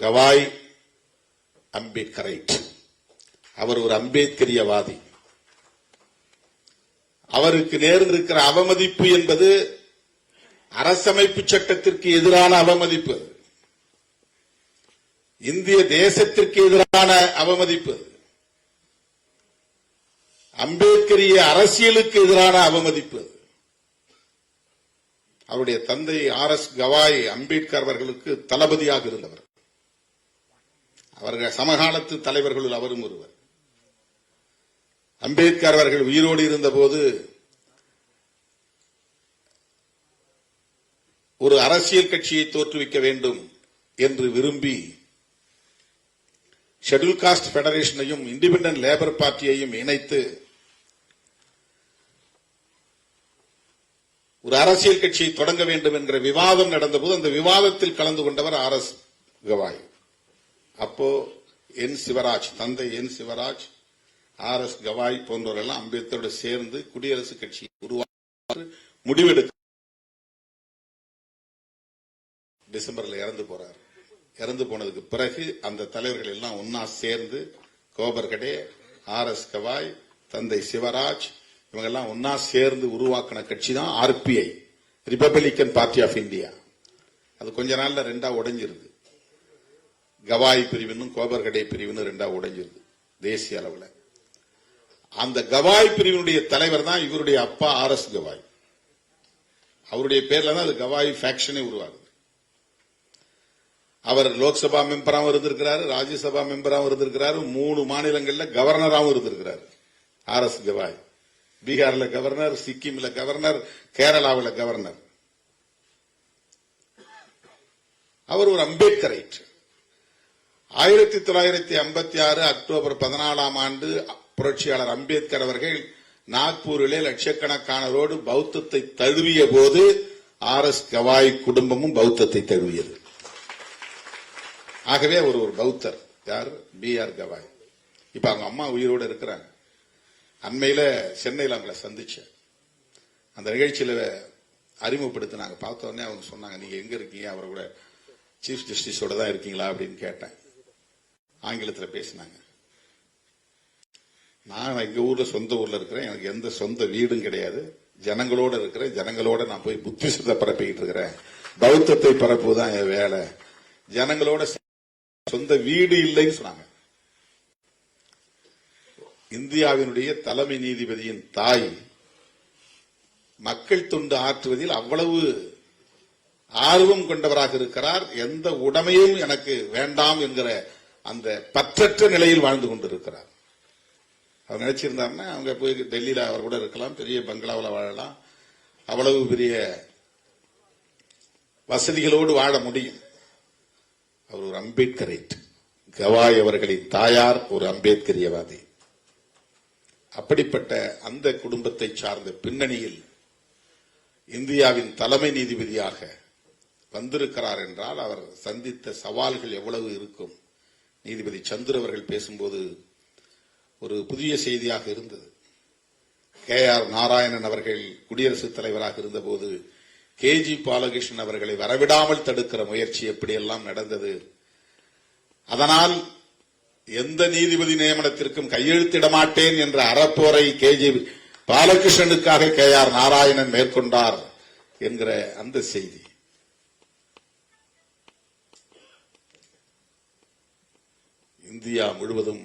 கவாய் அம்பேத்கரைட். அவர் ஒரு அம்பேத்கரியவாதி. அவருக்கு நேர்ந்திருக்கிற அவமதிப்பு என்பது அரசமைப்பு சட்டத்திற்கு எதிரான அவமதிப்பு. இந்திய தேசத்திற்கு எதிரான அவமதிப்பு. அம்பேத்கரிய அரசியலுக்கு எதிரான அவமதிப்பு. அவருடைய தந்தை ஆர் எஸ் கவாய் அம்பேத்கர் அவர்களுக்கு தளபதியாக இருந்தவர். அவர்கள் சமகாலத்து தலைவர்களுள் அவரும் ஒருவர். அம்பேத்கர் அவர்கள் உயிரோடு இருந்தபோது ஒரு அரசியல் கட்சியை தோற்றுவிக்க வேண்டும் என்று விரும்பி ஷெட்யூல் காஸ்ட் பெடரேஷனையும் இண்டிபெண்டன்ட் லேபர் பார்ட்டியையும் இணைத்து ஒரு அரசியல் கட்சியை தொடங்க வேண்டும் என்கிற விவாதம் நடந்தபோது அந்த விவாதத்தில் கலந்து கொண்டவர் ஆர் எஸ் கவாய். அப்போ என் சிவராஜ் தந்தை N Sivaraj R S Gavai போன்றவரெல்லாம் அம்பேத்கரோடு சேர்ந்து குடியரசுக் கட்சியை உருவாக்க முடிவெடுக்க டிசம்பர்ல இறந்து போறார். இறந்து போனதுக்கு பிறகு அந்த தலைவர்கள் எல்லாம் ஒன்னா சேர்ந்து கோபர்கடே ஆர் எஸ் கவாய் தந்தை சிவராஜ் இவங்கெல்லாம் ஒன்னா சேர்ந்து உருவாக்கின கட்சி தான் RPI republican party of India அது கொஞ்ச நாள்ல ரெண்டா உடைஞ்சிருது. கவாய் பிரிவினும் கோபர்கடே பிரிவினும் ரெண்டா உடைஞ்சிருது தேசிய அளவுல. அந்த கவாய் பிரிவினுடைய தலைவர் தான் இவருடைய அப்பா ஆர் எஸ் கவாய். அவருடைய பேர்ல தான் அது கவாய் ஃபேக்ஷனே உருவாகுது. அவர் லோக்சபா மெம்பராகவும் இருந்திருக்கிறாரு ராஜ்யசபா மெம்பராகவும் இருந்திருக்கிறாரு மூணு மாநிலங்களில் கவர்னராகவும் இருந்திருக்கிறாரு ஆர் எஸ் கவாய். பீகார்ல கவர்னர் சிக்கிம்ல கவர்னர் கேரளாவில் கவர்னர். அவர் ஒரு அம்பேத்கரைட். ஆயிரத்தி தொள்ளாயிரத்தி ஐம்பத்தி ஆறு அக்டோபர் பதினாலாம் ஆண்டு புரட்சியாளர் அம்பேத்கர் அவர்கள் நாக்பூரிலே லட்சக்கணக்கானரோடு பௌத்தத்தை தழுவிய போது ஆர் எஸ் கவாய் குடும்பமும் பௌத்தத்தை தழுவியது. ஆகவே அவர் ஒரு பௌத்தர். யார்? B R Gavai. இப்ப அவங்க அம்மா உயிரோடு இருக்கிறாங்க. அண்மையில சென்னையில் அவங்கள சந்திச்சேன். அந்த நிகழ்ச்சியில அறிமுகப்படுத்தினாங்க. பார்த்த உடனே அவங்க சொன்னாங்க நீங்க எங்க இருக்கீங்க? அவரை கூட சீஃப் ஜஸ்டிஸோட தான் இருக்கீங்களா? அப்படின்னு கேட்டேன். ஆங்கிலத்தில் பேசினாங்க. நான் எங்க ஊர்ல சொந்த ஊர்ல இருக்கிறேன். எனக்கு எந்த சொந்த வீடும் கிடையாது. ஜனங்களோட இருக்கிறேன். ஜனங்களோட நான் போய் புத்திசத்தை பரப்பிக்கிட்டு இருக்கிறேன். பௌத்தத்தை பரப்புதான் என் வேலை. ஜனங்களோட சொந்த வீடு இல்லைன்னு சொன்னாங்க. இந்தியாவினுடைய தலைமை நீதிபதியின் தாய் மக்கள் தொண்டு ஆற்றுவதில் அவ்வளவு ஆர்வம் கொண்டவராக இருக்கிறார். எந்த உடமையும் எனக்கு வேண்டாம் என்கிற அந்த பற்றற்ற நிலையில் வாழ்ந்து கொண்டிருக்கிறார். அவர் நினைச்சிருந்தாருன்னா அவங்க போய் டெல்லியில் அவர் கூட இருக்கலாம் பெரிய பங்களாவில் வாழலாம். அவ்வளவு பெரிய வசதிகளோடு வாழ முடியும். அவர் ஒரு அம்பேத்கரைட். கவாய் அவர்களின் தாயார் ஒரு அம்பேத்கரியவாதி. அப்படிப்பட்ட அந்த குடும்பத்தை சார்ந்த பின்னணியில் இந்தியாவின் தலைமை நீதிபதியாக வந்திருக்கிறார் என்றால் அவர் சந்தித்த சவால்கள் எவ்வளவு இருக்கும்? நீதிபதி சந்திர அவர்கள் பேசும்போது ஒரு புதிய செய்தியாக இருந்தது. கே ஆர் நாராயணன் அவர்கள் குடியரசுத் தலைவராக இருந்தபோது கே ஜி பாலகிருஷ்ணன் அவர்களை வரவிடாமல் தடுக்கிற முயற்சி எப்படியெல்லாம் நடந்தது? அதனால் எந்த நீதிபதி நியமனத்திற்கும் கையெழுத்திட மாட்டேன் என்ற அறப்போரை கே ஜி பாலகிருஷ்ணனுக்காக கே ஆர் நாராயணன் மேற்கொண்டார் என்கிற அந்த செய்தி. இந்தியா முழுவதும்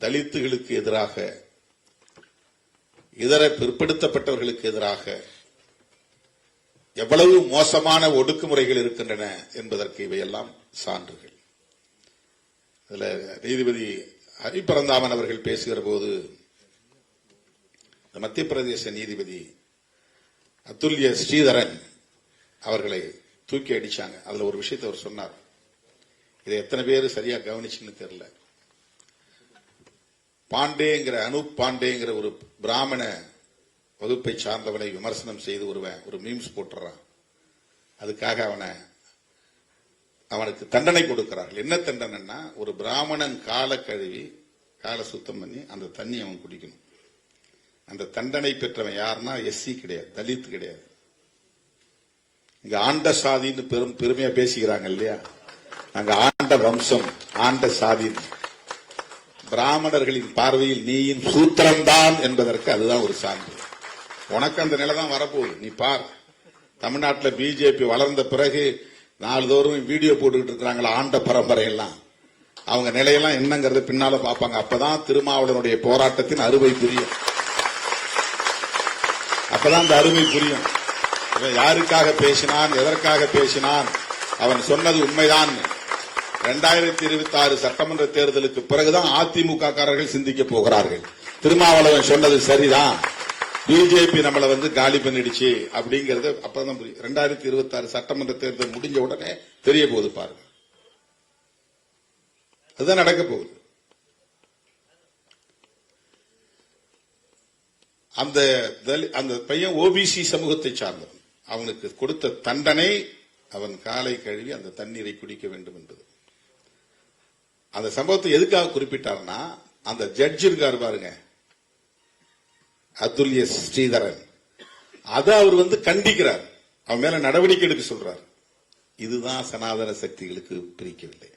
தலித்துகளுக்கு எதிராக இதர பிற்படுத்தப்பட்டவர்களுக்கு எதிராக எவ்வளவு மோசமான ஒடுக்குமுறைகள் இருக்கின்றன என்பதற்கு இவையெல்லாம் சான்றுகள். இதுல நீதிபதி ஹரிபரந்தாமன் அவர்கள் பேசுகிற போது மத்திய பிரதேச நீதிபதி அதுல்ய ஸ்ரீதரன் அவர்களை தூக்கி அடிச்சாங்க. அதுல ஒரு விஷயத்தை அவர் சொன்னார். இதை எத்தனை பேர் சரியா கவனிச்சுன்னு தெரியல. பாண்டேங்கிற அனூப் பாண்டேங்கிற ஒரு பிராமண வகுப்பை சார்ந்தவனை விமர்சனம் செய்து ஒருவன் ஒரு மீம்ஸ் போட்டுறான். அதுக்காக அவனை அவனுக்கு தண்டனை கொடுக்கிறார்கள். என்ன தண்டனைன்னா ஒரு பிராமணன் காலை கழுவி காலை சுத்தம் பண்ணி அந்த தண்ணி அவன் குடிக்கணும். அந்த தண்டனை பெற்றவன் யாருன்னா எஸ்சி கிடையாது தலித் கிடையாது. இங்க ஆண்ட சாதின்னு பெரும் பெருமையா பேசிக்கிறாங்க இல்லையா? நாங்க ஆண்ட வம்சம் ஆண்ட சாதி. பிராமணர்களின் பார்வையில் நீயின் சூத்திரம்தான் என்பதற்கு அதுதான் ஒரு சான்று. உனக்கு அந்த நிலை தான் வரப்போகுது. நீ பார். தமிழ்நாட்டில் பிஜேபி வளர்ந்த பிறகு நாள்தோறும் வீடியோ போட்டுக்கிட்டு இருக்கிறாங்களா ஆண்ட பரம்பரையெல்லாம். அவங்க நிலையெல்லாம் என்னங்கிறது பின்னால பார்ப்பாங்க. அப்பதான் திருமாவளவனுடைய போராட்டத்தின் அறுவை புரியும். அப்பதான் அந்த அருமை புரியும். இவன் யாருக்காக பேசினான் எதற்காக பேசினான் அவன் சொன்னது உண்மைதான் இரண்டாயிரத்தி இருபத்தி ஆறு சட்டமன்ற தேர்தலுக்கு பிறகுதான் அதிமுக காரர்கள் சிந்திக்க போகிறார்கள். திருமாவளவன் சொன்னது சரிதான். பிஜேபி நம்மளை வந்து காலி பண்ணிடுச்சு அப்படிங்கறது அப்பதான் புரியும். ரெண்டாயிரத்தி இருபத்தி ஆறு சட்டமன்ற தேர்தல் முடிஞ்ச உடனே தெரிய போகுது பாருங்க. அதுதான் நடக்க போகுது. அந்த தலி- அந்த பையன் ஓபிசி சமூகத்தை சார்ந்தவன். அவனுக்கு கொடுத்த தண்டனை அவன் காலை கழுவி அந்த தண்ணீரை குடிக்க வேண்டும் என்பது. அந்த சம்பவத்தை எதுக்காக குறிப்பிட்டார்னா அந்த ஜட்ஜ் இருக்காரு பாருங்க. அதுல்ய ஸ்ரீதரன். அதை அவர் வந்து கண்டிக்கிறார். அவன் மேல நடவடிக்கை எடுக்க சொல்றார். இதுதான் சனாதன சக்திகளுக்கு பிரிக்கவில்லை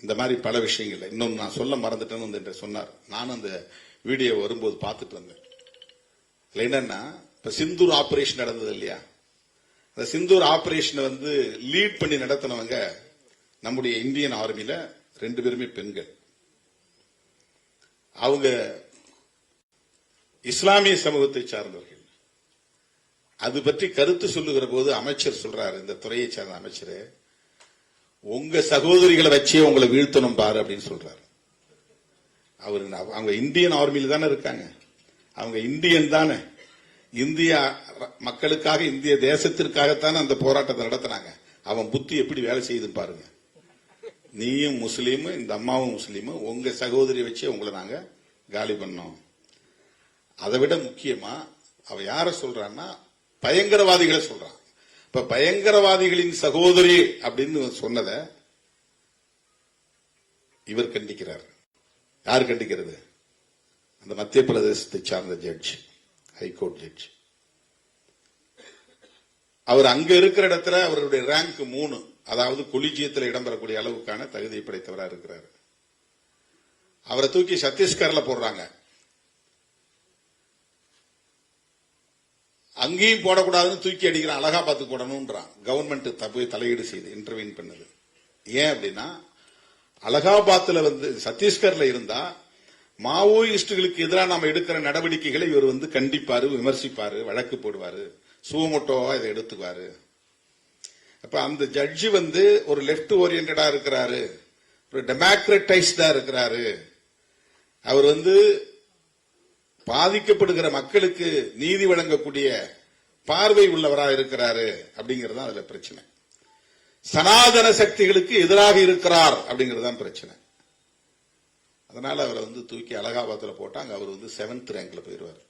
இந்த மாதிரி பல விஷயங்கள். இன்னும் நான் சொல்ல மறந்துட்டேன்னு வந்து சொன்னார். நானும் அந்த வீடியோ வரும்போது பார்த்துட்டு வந்தேன். இல்லை என்னன்னா இப்ப சிந்தூர் ஆபரேஷன் நடந்தது இல்லையா? அந்த சிந்தூர் ஆபரேஷனை வந்து லீட் பண்ணி நடத்தினவங்க நம்முடைய இந்தியன் ஆர்மியில ரெண்டு பேருமே பெண்கள். அவங்க இஸ்லாமிய சமூகத்தை சார்ந்தவர்கள். அது பற்றி கருத்து சொல்லுகிற போது அமைச்சர் சொல்றாரு இந்த துறையை சார்ந்த அமைச்சர் உங்க சகோதரிகளை வச்சே உங்களை வீழ்த்தணும் பாரு அப்படின்னு சொல்றாரு. அவர் அவங்க இந்தியன் ஆர்மியில தானே இருக்காங்க. அவங்க இந்தியன் தானே. இந்திய மக்களுக்காக இந்திய தேசத்திற்காகத்தானே அந்த போராட்டத்தை நடத்தினாங்க. அவன் புத்தி எப்படி வேலை செய்யுதுன்னு பாருங்க. நீயும் முஸ்லீமு இந்த அம்மாவும் முஸ்லீமு உங்க சகோதரி வச்சு உங்களை நாங்க காலி பண்ணோம். அதை விட முக்கியமா அவ யார சொல்றான்னா பயங்கரவாதிகளை சொல்றான். இப்ப பயங்கரவாதிகளின் சகோதரி அப்படின்னு சொன்னத இவர் கண்டிக்கிறார். யார் கண்டிக்கிறது? அந்த மத்திய பிரதேசத்தை சார்ந்த ஜட்ஜ் ஹைகோர்ட் ஜட்ஜ் அவர் அங்க இருக்கிற இடத்துல அவருடைய ரேங்க் மூணு. அதாவது கொலிஜியத்தில் இடம்பெறக்கூடிய அளவுக்கான தகுதி படைத்தவராக இருக்கிறார். அவரை தூக்கி சத்தீஸ்கர்ல போடுறாங்க. அங்கேயும் போடக்கூடாதுன்னு தூக்கி அடிக்கிறான் பார்த்து போடணும்ன்றான். கவர்மெண்ட் தப்பு தலையீடு செய்து இன்டர்வீன் பண்ணது. ஏன் அப்படின்னா அலகாபாத்தில் வந்து சத்தீஸ்கர்ல இருந்தா மாவோயிஸ்டுகளுக்கு எதிராக நாம் எடுக்கிற நடவடிக்கைகளை இவர் வந்து கண்டிப்பாரு விமர்சிப்பாரு வழக்கு போடுவாரு. சுவமோட்டோவா இதை எடுத்துக்குவாரு. அப்ப அந்த ஜட்ஜி வந்து ஒரு லெப்ட் ஓரியன்டா இருக்கிறாரு. ஒரு டெமோக்ரட்டைஸ்டா இருக்கிறாரு. அவர் வந்து பாதிக்கப்படுகிற மக்களுக்கு நீதி வழங்கக்கூடிய பார்வை உள்ளவரா இருக்கிறாரு அப்படிங்கிறது தான் அதுல பிரச்சனை. சனாதன சக்திகளுக்கு எதிராக இருக்கிறார் அப்படிங்கிறது தான் பிரச்சனை. அதனால அவரை வந்து தூக்கி அலகாபாத்தில் போட்டாங்க. அவர் வந்து செவன்த் ரேங்க்ல போயிருவார்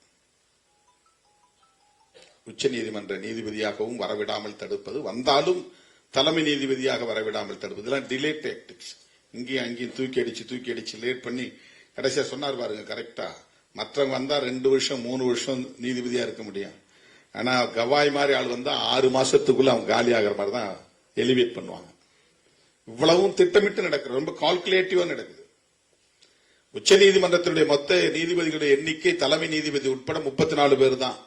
உச்ச நீதிமன்ற நீதிபதியாகவும் வரவிடாமல் தடுப்பது வந்தாலும் தலைமை நீதிபதியாக வரவிடாமல் தடுப்பது. இதெல்லாம் டிலே டாக்டிக்ஸ் இங்கேயும் அங்கேயும் தூக்கி அடிச்சு தூக்கி அடிச்சு லேட் பண்ணி கடைசியா சொன்னார் பாருங்க கரெக்டா மற்றவங்க வந்தா ரெண்டு வருஷம் மூணு வருஷம் நீதிபதியா இருக்க முடியும். ஆனா கவாய் மாதிரி ஆள் வந்தா ஆறு மாசத்துக்குள்ள அவங்க காலி ஆகிற மாதிரி தான் எலிவேட் பண்ணுவாங்க. இவ்வளவும் திட்டமிட்டு நடக்குது. ரொம்ப கால்குலேட்டிவா நடக்குது. உச்ச நீதிமன்றத்தினுடைய மொத்த நீதிபதிகளுடைய எண்ணிக்கை தலைமை நீதிபதி உட்பட முப்பத்தி நாலு பேர் தான்.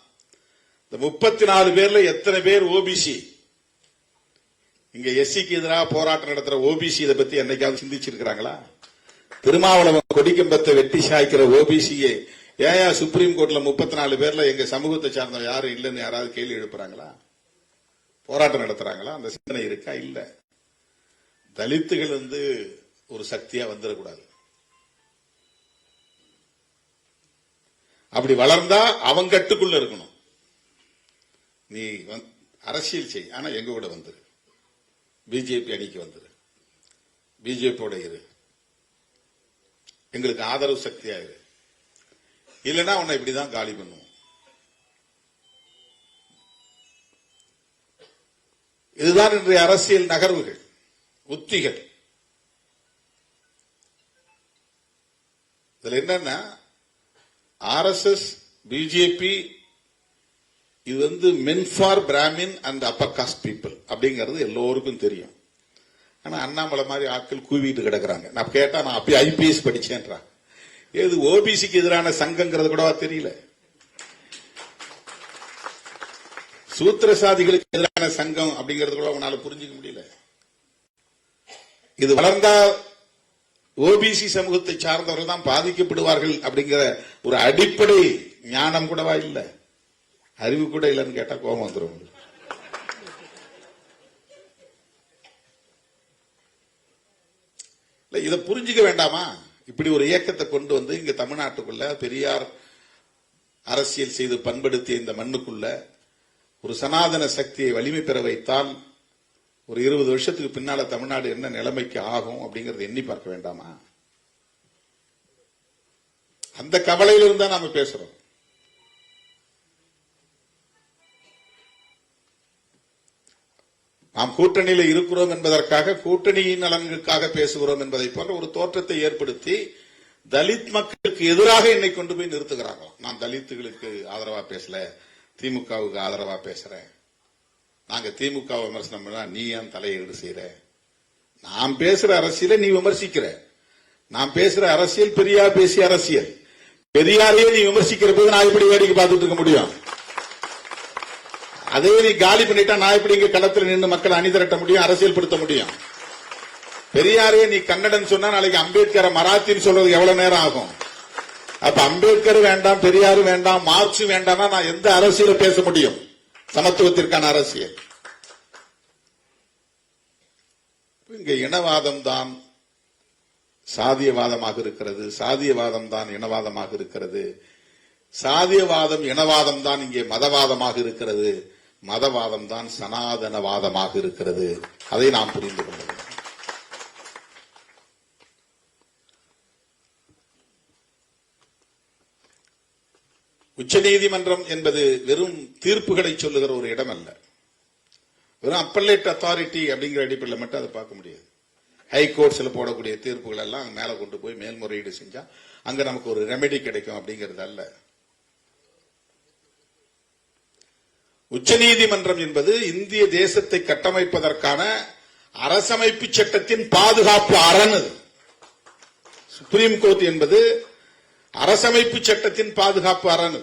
இந்த முப்பத்தி நாலு பேர்ல எத்தனை பேர் ஓபிசி இங்க எஸ்சிக்கு எதிராக போராட்டம் நடத்துற ஓபிசி இதை பத்தி என்னைக்காவது சிந்திச்சிருக்கிறாங்களா? திருமாவளவன் கொடிக்கம்பத்தை வெட்டி சாய்க்கிற ஓபிசியை ஏயா சுப்ரீம் கோர்ட்ல முப்பத்தி நாலு பேர்ல எங்க சமூகத்தை சார்ந்த யாரும் இல்லைன்னு யாராவது கேள்வி எழுப்புறாங்களா? போராட்டம் நடத்துறாங்களா? அந்த சிந்தனை இருக்கா? இல்ல. தலித்துகள் வந்து ஒரு சக்தியா வந்துடக்கூடாது. அப்படி வளர்ந்தா அவங்க கட்டுக்குள்ள இருக்கணும். நீ அரசியல் செய். ஆனா எங்க கூட வந்துரு பிஜேபி அணிக்கு வந்துரு பிஜேபியோட இரு. எங்களுக்கு ஆதரவு சக்தியா இரு. இல்லைன்னா உன்னை இப்படிதான் காலி பண்ணுவோம். இதுதான் இன்றைய அரசியல் நகர்வுகள் உத்திகள். இதுல என்னன்னா ஆர்எஸ்எஸ் பிஜேபி இது வந்து men for brahmin and upper caste people அப்படிங்கிறது எல்லோருக்கும் தெரியும். ஆனா அண்ணாமலை மாதிரி ஆட்கள் கூவிட்டு கிடக்குறாங்க. நான் கேட்டா நான் அப்பயே ஐபிஎஸ் படிச்சேன்றான் ஏது ஓபிசிக்கு எதிரான சங்கங்கிறது கூடவா தெரியல. சூத்திரசாதிகளுக்கு எதிரான சங்கம் அப்படிங்கிறது கூட உன்னால புரிஞ்சுக்க முடியல. இது வளர்ந்தா ஓபிசி சமூகத்தை சார்ந்தவர்கள் தான் பாதிக்கப்படுவார்கள் அப்படிங்கிற ஒரு அடிப்படை ஞானம் கூடவா இல்லை. அறிவு கூட இல்லைன்னு கேட்டா கோபம் வந்துடும் உங்களுக்கு. இல்ல இதை புரிஞ்சுக்க வேண்டாமா? இப்படி ஒரு இயக்கத்தை கொண்டு வந்து இங்க தமிழ்நாட்டுக்குள்ள பெரியார் அரசியல் செய்து பண்படுத்திய இந்த மண்ணுக்குள்ள ஒரு சனாதன சக்தியை வலிமை பெற வைத்தால் ஒரு இருபது வருஷத்துக்கு பின்னால தமிழ்நாடு என்ன நிலைமைக்கு ஆகும் அப்படிங்கறத எண்ணி பார்க்க வேண்டாமா? அந்த கவலையிலிருந்தா நாம பேசுறோம். நாம் கூட்டணியில இருக்கிறோம் என்பதற்காக கூட்டணியின் நலன்களுக்காக பேசுகிறோம் என்பதை போன்ற ஒரு தோற்றத்தை ஏற்படுத்தி தலித் மக்களுக்கு எதிராக என்னை கொண்டு போய் நிறுத்துகிறாங்க நான் தலித்துகளுக்கு ஆதரவா பேசல. திமுகவுக்கு ஆதரவா பேசுறேன். நாங்க திமுக விமர்சனம் பண்ணா நீ ஏன் தலையீடு செய்யற? நான் பேசுற அரசியலை நீ விமர்சிக்கிற. நான் பேசுற அரசியல் பெரியார் பேசிய அரசியல். பெரியாரையே நீ விமர்சிக்கிற போது நான் எப்படி வேடிக்கை பார்த்துட்டு இருக்க முடியும்? அதே நீ காலி பண்ணிட்டா நான் எப்படி இங்க களத்துல நின்று மக்களை அணிதிரட்ட முடியும் அரசியல் படுத்த முடியும்? பெரியாரே நீ கன்னடன் சொன்னா நாளைக்கு அம்பேத்கரை மராத்தின்னு சொல்றதுக்கு எவ்வளவு நேரம் ஆகும்? அப்ப அம்பேத்கர் வேண்டாம் பெரியாரு வேண்டாம் மார்க்ஸ் வேண்டாம்னா நான் எந்த அரசியல பேச முடியும்? சமத்துவத்திற்கான அரசியல். இங்க இனவாதம் தான் சாதியவாதமாக இருக்கிறது. சாதியவாதம் தான் இனவாதமாக இருக்கிறது. சாதியவாதம் இனவாதம் தான் இங்கே மதவாதமாக இருக்கிறது. மதவாதம் தான் சனாதனவாதமாக இருக்கிறது. அதை நாம் புரிந்து கொள்ள வேண்டும். உச்சநீதிமன்றம் என்பது வெறும் தீர்ப்புகளை சொல்லுகிற ஒரு இடம் அல்ல வெறும் அப்பல்லேட் அத்தாரிட்டி அப்படிங்கிற அடிப்படையில் மட்டும் அதை பார்க்க முடியாது. ஹை கோர்ட்ஸ்ல போடக்கூடிய தீர்ப்புகள் எல்லாம் மேல கொண்டு போய் மேல்முறையீடு செஞ்சா அங்க நமக்கு ஒரு ரெமெடி கிடைக்கும் அப்படிங்கிறது அல்ல. உச்சநீதிமன்றம் என்பது இந்திய தேசத்தை கட்டமைப்பதற்கான அரசமைப்பு சட்டத்தின் பாதுகாப்பு அரண் சுப்ரீம் கோர்ட் என்பது அரசமைப்பு சட்டத்தின் பாதுகாப்பு அரண்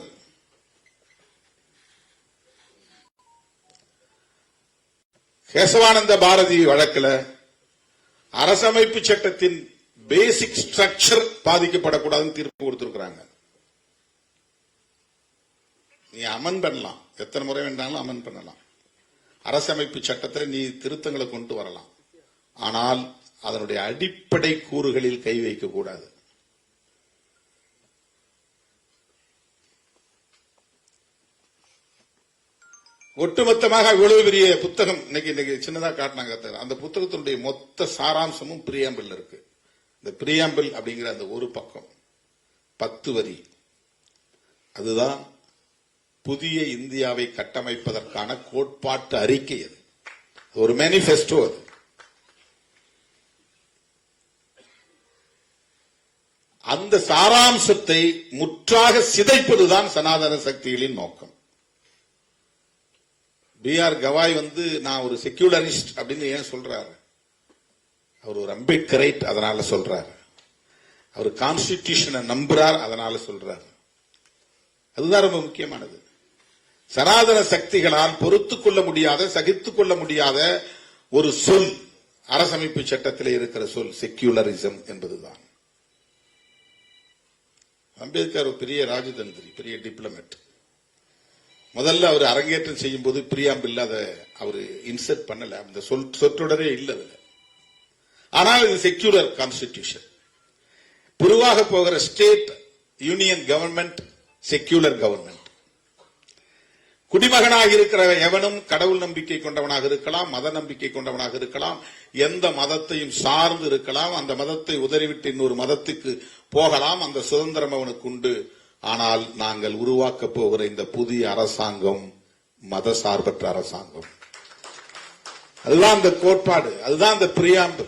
கேசவானந்த பாரதி வழக்கில் அரசமைப்பு சட்டத்தின் பேசிக் ஸ்ட்ரக்சர் பாதிக்கப்படக்கூடாதுன்னு தீர்ப்பு கொடுத்திருக்கிறாங்க. நீ அமன் பண்ணலாம். எத்தனை முறை வேண்டாலும் அமன் பண்ணலாம். அரசமைப்பு சட்டத்தில் நீ திருத்தங்களை கொண்டு வரலாம். ஆனால் அதனுடைய அடிப்படை கூறுகளில் கை வைக்க கூடாது. ஒட்டுமொத்தமாக இவ்வளவு பெரிய புத்தகம் இன்னைக்கு இன்னைக்கு சின்னதா காட்டினாங்க அந்த புத்தகத்தினுடைய மொத்த சாராம்சமும் பிரியாம்பிள் இருக்கு. இந்த பிரியாம்பிள் அப்படிங்கிற அந்த ஒரு பக்கம் பத்து வரி. அதுதான் புதிய இந்தியாவை கட்டமைப்பதற்கான கோட்பாட்டு அறிக்கை அது. ஒரு மேனிபெஸ்டோ அது. அந்த சாராம்சத்தை முற்றாக சிதைப்பதுதான் சனாதன சக்திகளின் நோக்கம். பி ஆர் கவாய் வந்து நான் ஒரு செக்யூலரிஸ்ட் அப்படின்னு ஏன் சொல்றாரு? அவர் ஒரு அம்பேத்கரைட் அதனால சொல்றாரு. அவர் கான்ஸ்டிடியூஷனை நம்புறார் அதனால சொல்றாரு. அதுதான் ரொம்ப முக்கியமானது. சனாதன சக்திகளால் பொறுத்துக் கொள்ள முடியாத சகித்துக் கொள்ள முடியாத ஒரு சொல் அரசமைப்பு சட்டத்தில் இருக்கிற சொல் செக்யூலரிசம் என்பதுதான். அம்பேத்கர் ஒரு பெரிய ராஜதந்திரி பெரிய டிப்ளமேட் முதல்ல அவர் அரங்கேற்றம் செய்யும் போது பிரியாம்பில் அதை அவர் இன்சர்ட் பண்ணல. அந்த சொல் சொற்றொடரே இல்லை அதில். ஆனால் இது செக்யூலர் கான்ஸ்டிடியூஷன் உருவாக போகிற state union government secular government குடிமகனாக இருக்கிற எவனும் கடவுள் நம்பிக்கை கொண்டவனாக இருக்கலாம் மத நம்பிக்கை கொண்டவனாக இருக்கலாம் எந்த மதத்தையும் சார்ந்து இருக்கலாம் அந்த மதத்தை உதறிவிட்டு இன்னொரு மதத்துக்கு போகலாம் அந்த சுதந்திரம் அவனுக்கு உண்டு. ஆனால் நாங்கள் உருவாக்க போகிற இந்த புதிய அரசாங்கம் மத சார்பற்ற அரசாங்கம். அதுதான் அந்த கோட்பாடு அதுதான் அந்த பிரியாம்பு.